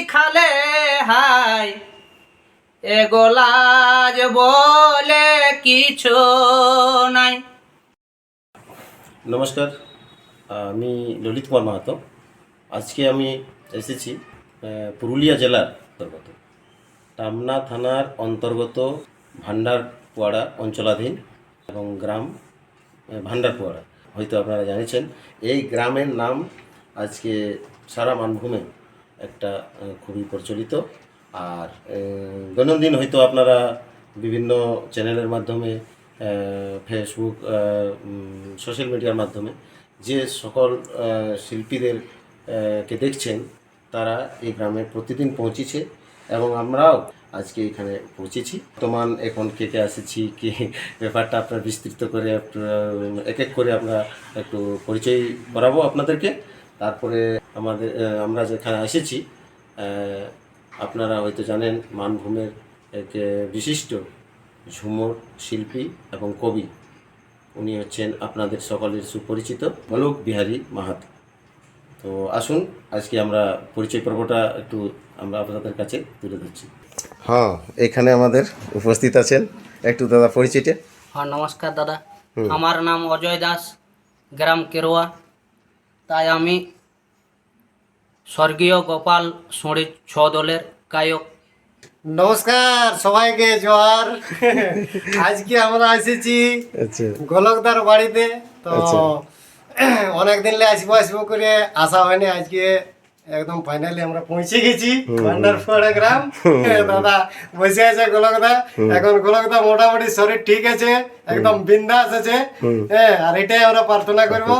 শিখালে high এগোলাজ বলে কিছু নাই। নমস্কার আমি ললিত কুমার মাহাতো। আজকে আমি এসেছি পুরুলিয়া জেলার অন্তর্গত। টামনা থানার অন্তর্গত ভান্ডারপোয়াড়া অঞ্চলাধীন এবং গ্রাম ভান্ডারপোয়াড়া হয়তো আপনারা জানিয়েছেন এই গ্রামের নাম আজকে সারা মানভূমে একটা খুবই প্রচলিত। আর দৈনন্দিন হয়তো আপনারা বিভিন্ন চ্যানেলের মাধ্যমে ফেসবুক সোশ্যাল মিডিয়ার মাধ্যমে যে সকল শিল্পীদের কে দেখছেন, তারা এই গ্রামে প্রতিদিন পৌঁছেছে এবং আমরাও আজকে এখানে পৌঁছেছি। বর্তমান এখন কে কে এসেছি, কি ব্যাপারটা আপনার বিস্তৃত করে এক এক করে আমরা একটু পরিচয় করাবো আপনাদেরকে। তারপরে আমাদের আমরা যেখানে এসেছি আপনারা হয়তো জানেন মানভূমের এক বিশিষ্ট ঝুমুর শিল্পী এবং কবি। উনি হচ্ছেন আপনাদের সকলের সুপরিচিত অলোক বিহারী মাহাতো। তো আসুন আজকে আমরা পরিচয় পর্বটা একটু আমরা আপনাদের কাছে তুলে ধরছি। হ্যাঁ এখানে আমাদের উপস্থিত আছেন একটু দাদা পরিচয়টা হ্যাঁ নমস্কার দাদা। আমার নাম অজয় দাস গ্রাম কেরোয়া। তাই আমি স্বর্গীয় গোপাল সোঁড়ি ছ দলের গায়ক। নমস্কার সবাইকে জোহার আজকে আমরা এসেছি আচ্ছা। গোলকদার বাড়িতে। তো অনেকদিন লে আসব আসব করে আসা হয়নি আজকে একদম ফাইনালি আমরা পৌঁছে গেছি। ভান্ডারপাড়া গ্রাম। দাদা বসে আছে গোলকদা। এখন গোলকদা মোটামুটি শরীর ঠিক আছে একদম বিন্দাস আছে। হ্যাঁ আর এটাই আমরা প্রার্থনা করব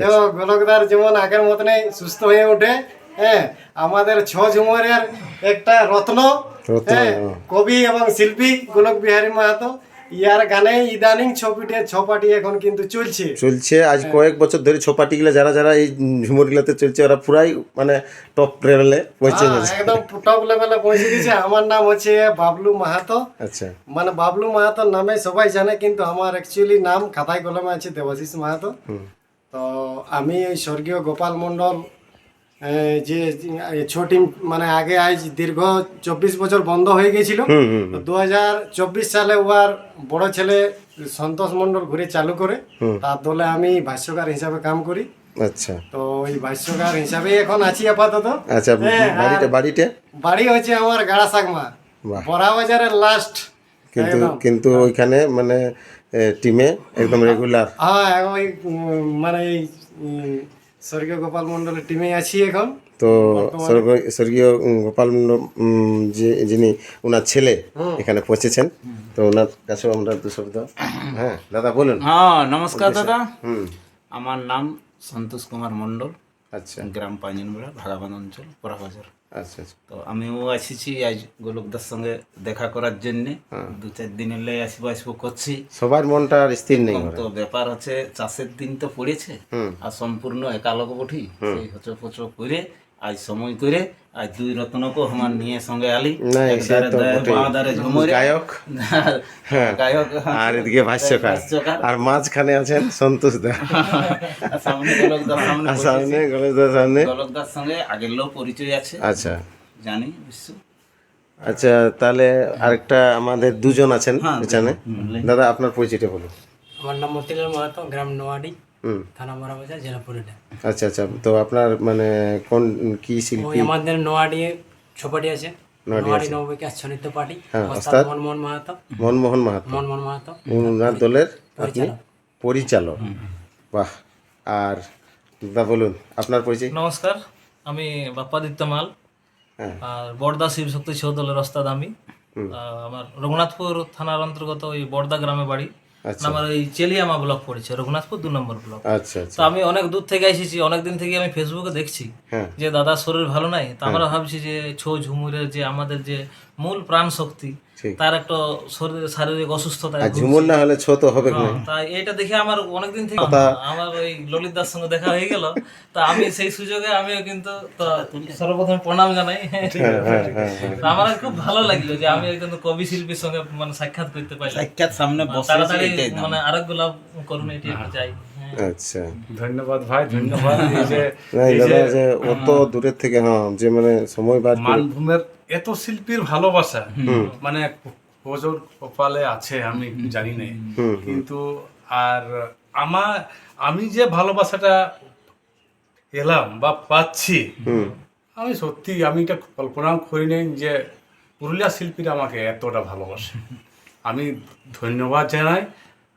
যে গোলকদার যেমন আগের মতনই সুস্থ হয়ে ওঠে। হ্যাঁ আমাদের ছ ঝুমরের একটা রত্ন। হ্যাঁ। কবি এবং শিল্পী গোলক বিহারী মাহাতো। ইয়ার গানে ইদানিং ছবিটে ছপাটি এখন কিন্তু চলছে। চলছে আজ কয়েক বছর ধরে ছোপাটিগুলো যারা যারা এই ঝুমুরগুলোতে চলছে ওরা পুরাই মানে টপ লেভেলে পৌঁছে হ্যাঁ, গেছে। একদম টপ লেভেলে পৌঁছে গেছে। আমার নাম হচ্ছে বাবলু মাহাতো। আচ্ছা। মানে বাবলু মাহাতো নামে সবাই জানে কিন্তু আমার অ্যাকচুয়ালি নাম খাতায় কলমে আছে দেবাশিস মাহাতো। তো আমি ওই স্বর্গীয় গোপাল মণ্ডল যে ছোটি মানে আগে আজ দীর্ঘ চব্বিশ বছর বন্ধ হয়ে গেছিল দু হাজার চব্বিশ সালে ওয়ার বড় ছেলে সন্তোষ মণ্ডল ঘুরে চালু করে। তার দলে আমি ভাষ্যকার হিসাবে কাম করি। আচ্ছা। তো ওই ভাষ্যকার হিসাবে এখন আছি আপাতত। আচ্ছা হ্যাঁ, বাড়িটা বাড়িটা? বাড়ি হচ্ছে আমার গাড়া সাগমা। বড়া বাজারের লাস্ট কিন্তু কিন্তু ওইখানে মানে টিমে একদম রেগুলার হ্যাঁ ওই মানে স্বর্গীয় গোপাল মণ্ডলের টিমে আছি এখন। তো স্বর্গ- স্বর্গীয় গোপাল মন্ডল যে যিনি ওনার ছেলে এখানে পৌঁছেছেন তো ওনার কাছে আমরা দু শব্দ হ্যাঁ দাদা বলুন। হ্যাঁ নমস্কার দাদা। হুম। আমার নাম সন্তোষ কুমার মণ্ডল। আচ্ছা। গ্রাম পাঁজিনবেড়া ভাগাবান অঞ্চল পরাবাজার আচ্ছা আচ্ছা। তো আমিও আসিছি আজ গোলকদার সঙ্গে দেখা করার জন্যে। দু চার দিন এলে আসব আসব করছি। সবার মনটা আর স্থির নেই তো ব্যাপার হচ্ছে চাষের দিন তো পড়েছে। আর সম্পূর্ণ একালক বঠি সেই হচো পচো করে আজ সময় করে আজ দুই রত্নকে আমার নিয়ে সঙ্গে আলি। ধারে ঝুমুরে। গায়ক। গায়ক। আর এদিকে ভাষ্যকার। আর মাঝখানে আছেন সন্তোষ দা। আর সামনে গোলকদার সামনে গোলকদার সঙ্গে আগের লোক পরিচয় আছে। আচ্ছা। জানি বিশ্ব। আচ্ছা তাহলে আরেকটা আমাদের দুজন আছেন এখানে। দাদা আপনার পরিচয়টা বলুন। আমার নাম মতিলাল মাহাতো গ্রাম নোয়াডি। থানা মারাবাজার জেলা পুরুলিয়া আচ্ছা আচ্ছা তো আপনার মানে কোন কি শিল্পী? আমাদের নোয়াডি ছপাটি আছে। নোয়াডি নববিকাশ ছনিত্য পার্টি ওস্তাদ। মনমোহন মাহাতো। মনমোহন মাহাতো। মনমোহন মাহাতো। ওনার দলের আপনি? পরিচালক। বাহ আর দাদা বলুন আপনার পরিচয়? নমস্কার আমি বাপ্পাদিত্য মাল। হ্যাঁ। আর বড়দা শিবশক্তি ছ দলের ওস্তাদ আমি। আমার রঘুনাথপুর থানার অন্তর্গত ওই বড়দা গ্রামে বাড়ি। আমার এই চেলিয়ামা ব্লক পড়েছে রঘুনাথপুর দু নম্বর ব্লক আচ্ছা আচ্ছা। তো আমি অনেক দূর থেকে এসেছি অনেক দিন থেকে আমি ফেসবুকে দেখছি হ্যাঁ। যে দাদার শরীর ভালো নাই। তো আমরা ভাবছি যে ছৌ ঝুমুরের যে আমাদের যে মূল প্রাণ শক্তি। তার একটা শরীর শারীরিক অসুস্থতা আর ঝুমুর না হলে ছ তো হবে না তাই এটা দেখে আমার অনেকদিন থেকে আমার ওই ললিত দার সঙ্গে দেখা হয়ে গেল। তা আমি সেই সুযোগে আমিও কিন্তু তো সর্বপ্রথম প্রণাম জানাই। হ্যাঁ হ্যাঁ হ্যাঁ। তো আমার খুব ভালো লাগল যে আমি একজন কবি শিল্পীর সঙ্গে মানে সাক্ষাৎ করতে পারলাম সাক্ষাৎ সামনে বসে তাড়াতাড়ি মানে আরোগ্য লাভ করুন এটি চাই। আচ্ছা। ধন্যবাদ ভাই ধন্যবাদ। এই যে এই যে অত দূরের থেকে হ্যাঁ যে মানে সময় বার মানভূমের এত শিল্পীর ভালোবাসা মানে ওজোর কপালে আছে আমি জানি না কিন্তু আর আমার আমি যে ভালোবাসাটা এলাম বা পাচ্ছি আমি সত্যি আমি এটা কল্পনাও করি নাই যে পুরুলিয়া শিল্পীরা আমাকে এতটা ভালোবাসে। আমি ধন্যবাদ জানাই।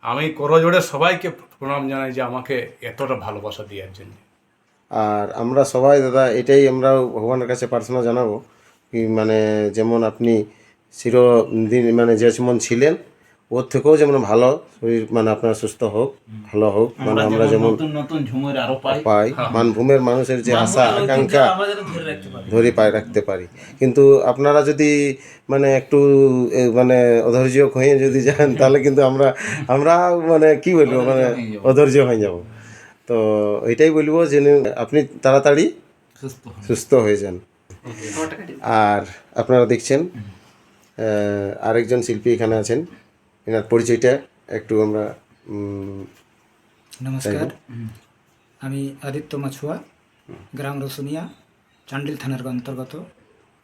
আমি করজোড়ে সবাইকে প্রণাম জানাই যে আমাকে এতটা ভালোবাসা দেওয়ার জন্য। আর আমরা সবাই, দাদা, এটাই আমরা ভগবানের কাছে প্রার্থনা জানাব। কি মানে যেমন আপনি চিরদিন মানে যেমন ছিলেন ওর থেকেও যেমন ভালো শরীর মানে আপনার সুস্থ হোক ভালো হোক মানে আমরা যেমন নতুন নতুন আরও পাই। পাই মানভূমের মানুষের যে আশা আকাঙ্ক্ষা ধরে পায় রাখতে পারি। কিন্তু আপনারা যদি মানে একটু মানে অধৈর্য হয়ে যদি যান তাহলে কিন্তু আমরা আমরা মানে কি বলব মানে অধৈর্য হয়ে যাব। তো এটাই বলব যে আপনি তাড়াতাড়ি সুস্থ হয়ে যান। আর আপনারা দেখছেন আরেকজন শিল্পী এখানে আছেন। এনার পরিচয়টা একটু আমরা নমস্কার। আমি আদিত্য মাছুয়া গ্রাম রসুনিয়া চান্ডিল থানার অন্তর্গত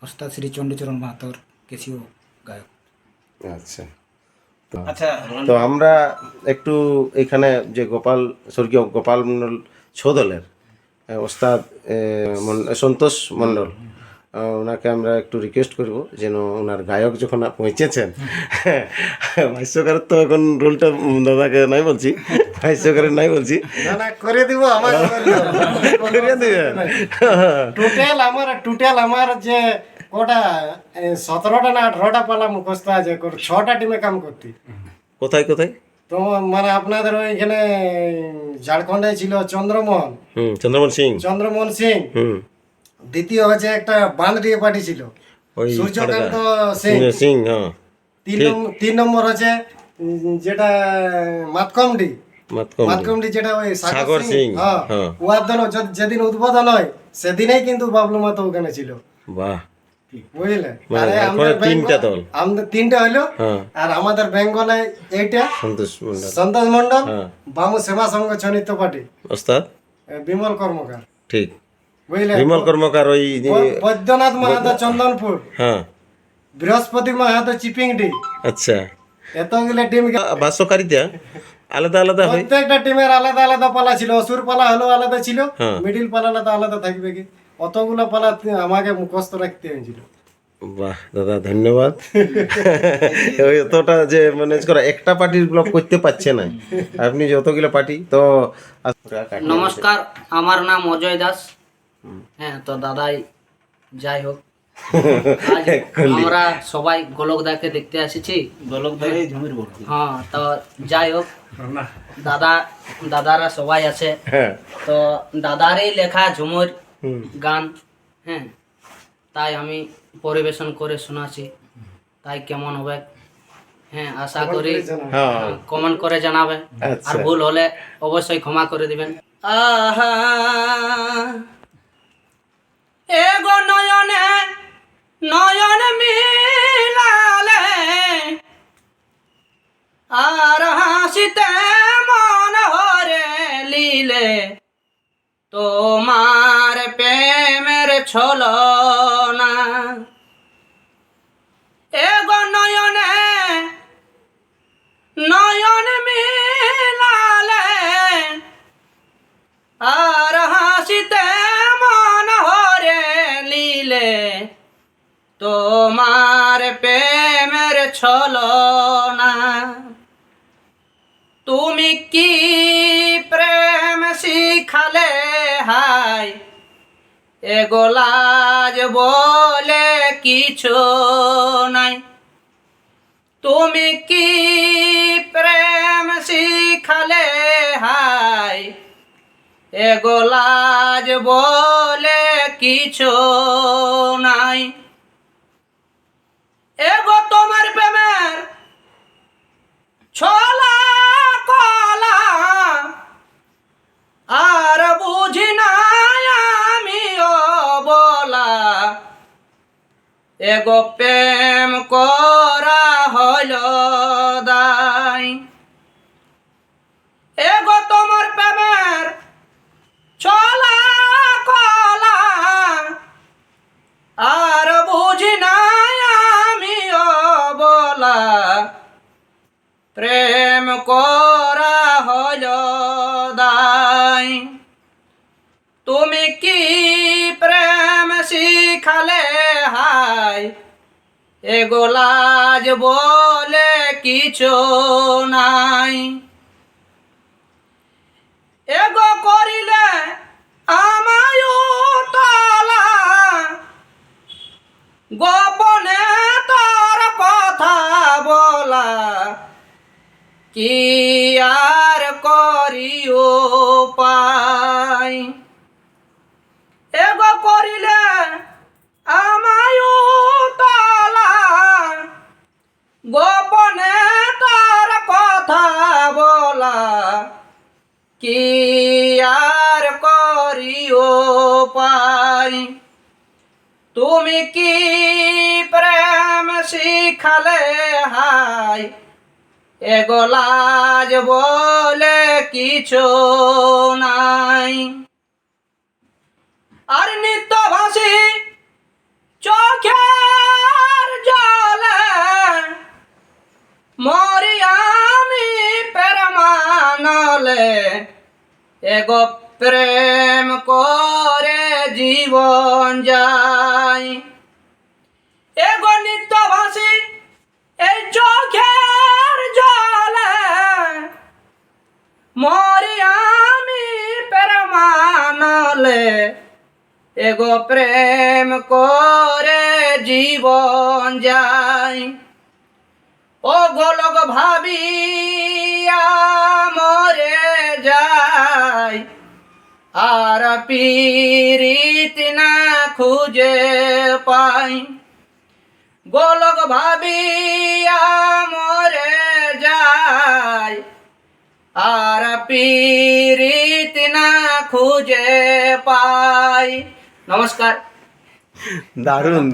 ওস্তাদ শ্রী চণ্ডীচরণ মাহাতর কেসিও গায়ক। আচ্ছা। আচ্ছা তো আমরা একটু এখানে যে গোপাল স্বর্গীয় গোপাল মণ্ডল ছোদলের ওস্তাদ সন্তোষ মণ্ডল আহ, ওনাকে আমরা একটু রিকোয়েস্ট করব যেন ওনার গায়ক যখন পৌঁছেছেন ভাষ্যকারের তো এখন রোলটা দাদাকে নাই বলছি ভাষ্যকারের নাই বলছি। করে দিব আমার টোটাল আমার টোটাল আমার যে কটা সতেরোটা না আঠারোটা পালা মুখস্থ আছে ছটা টিমে কাম করতি। কোথায় কোথায়? তো মানে আপনাদের ওইখানে ঝাড়খণ্ডে ছিল চন্দ্রমোহন। চন্দ্রমোহন সিং। চন্দ্রমোহন সিং। দ্বিতীয় হচ্ছে একটা বাঁধড়িয়ে পার্টি ছিল। সূর্যকান্ত সিং। সিং হ্যাঁ। তিন নম- তিন নম্বর হচ্ছে যেটা মাতকমডি। মাতকমডি। যেটা ওই সাগর সিং, হ্যাঁ। হ্যাঁ। দল যেদিন উদ্বোধন হয় সেদিনেই কিন্তু বাবলু মাতো ওখানে ছিল। বাহ। বুঝলে? মানে আরে ওখানে আমাদের তিনটা দল। আমাদের তিনটা হলো হ্যাঁ। আর আমাদের বেঙ্গলে এইটা সন্তোষ মণ্ডল। সন্তোষ মন্ডল। বামু সেবা সংঘ চনিত্য পার্টি। ওস্তাদ? বিমল কর্মকার। ঠিক। বিমল কর্মকার ওই যে বৈদ্যনাথ মাহাতো চন্দনপুর। হ্যাঁ। বৃহস্পতি মাহাতো চিপিংডি। আচ্ছা। এতগুলো টিম ভাষ্যকারিতা আলাদা আলাদা হয়? প্রত্যেকটা টিমের আলাদা আলাদা পালা ছিল। অসুর পালা হলো আলাদা ছিল হ্যাঁ। মিডিল পালা আলাদা আলাদা থাকবে কি? অতগুলো পালা আমাকে মুখস্থ রাখতে হয়েছিল। বাহ দাদা ধন্যবাদ। ওই এতটা যে ম্যানেজ করা একটা পার্টিরগুলো করতে পারছে না। আপনি যতগুলো পার্টি তো নমস্কার আমার নাম অজয় দাস। হ্যাঁ তো দাদাই যাই হোক। আমরা সবাই গোলকদাকে দেখতে এসেছি হ্যাঁ তো যাই হোক দাদা দাদারা সবাই আছে। হ্যাঁ। তো দাদারই লেখা ঝুমুর গান হ্যাঁ তাই আমি পরিবেশন করে শোনাচ্ছি। তাই কেমন হবে? হ্যাঁ আশা করি হ্যাঁ কমেন্ট করে জানাবে। আর আচ্ছা। ভুল হলে অবশ্যই ক্ষমা করে দিবেন। আহা। এগো নয়নে নয়ন মিলালে। আর হাসিতে মন হরে লীলে। তোমার প্রেমের ছলনা। ছলনা তুমি কি প্রেম শিখালে? হাই এগোলাজ বলে কিছু নাই। তুমি কি প্রেম শিখালে? হাই এগোলাজ বলে কিছু এগোলাজ বলে কিছু নাই। এগো করিলে আমায় তলা। গোপনে তোর কথা বলা। কি আর করিও পাই? তুমি কি প্রেম শিখালে? হাই এগোলাজ বলে কিছু নাই। আর নিত্য ভাসি চোখের জলে মরি আমি এগো প্রেম করে জীবন যায়। এগো নিত্য ভাসি এই চোখের জলে মরি আমি পেরমানলে। এগো প্রেম করে জীবন যায়। ও গোলক ভাবিয়া আর পীরিত না খুঁজে পাই। গোলক ভাবিয়া মরে যায় আর পীরিত না খুঁজে পাই। নমস্কার। দারুণ।